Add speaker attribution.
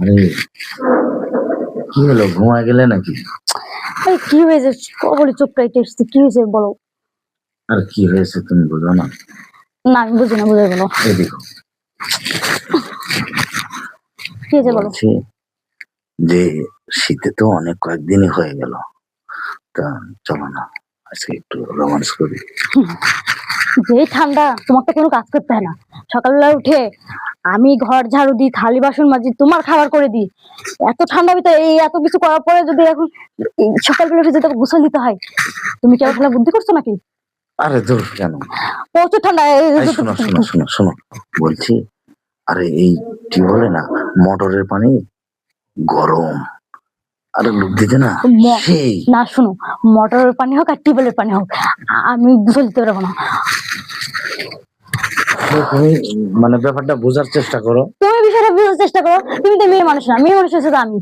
Speaker 1: আরে কি হলো? ঘুমায় গেলে নাকি?
Speaker 2: এই কি হয়েছে? বলি চোখ এসছে কি হয়েছে বলো?
Speaker 1: আর কি হয়েছে তুমি বুঝো না।
Speaker 2: না আমি বুঝি না বুঝাই বলো।
Speaker 1: এই দেখো।
Speaker 2: কি হয়েছে বলো?
Speaker 1: বলছি যে শীতে তো অনেক কয়েকদিনই হয়ে গেল। তা চলো না আজকে একটু রোমান্স করি।
Speaker 2: যে ঠান্ডা তোমার তো কোনো কাজ করতে হয় না। সকালবেলা উঠে আমি ঘর ঝাড়ু দিই থালি বাসন মাজি তোমার খাবার করে দিই। এত ঠান্ডা ভিতরে এই এত কিছু করার পরে যদি এখন সকালবেলা উঠে যদি গোসল দিতে হয় তুমি কি আমার খেলা বুদ্ধি করছ নাকি?
Speaker 1: আরে দূর কেন?
Speaker 2: প্রচুর ঠান্ডা
Speaker 1: শোনো শোনো শোনো শোনো বলছি আরে এই টিউবওয়েলে না মোটরের পানি গরম। আরে লোক দিতে না
Speaker 2: না শুনো মোটরের পানি হোক আর টিউবওয়েলের পানি হোক আমি গোসল দিতে পারব না।
Speaker 1: মানে ব্যাপারটা বোঝার চেষ্টা করো।
Speaker 2: তুমি বিষয়টা বোঝার চেষ্টা করো। তুমি তো মেয়ে মানুষ না, মেয়ে মানুষ হচ্ছে আমি।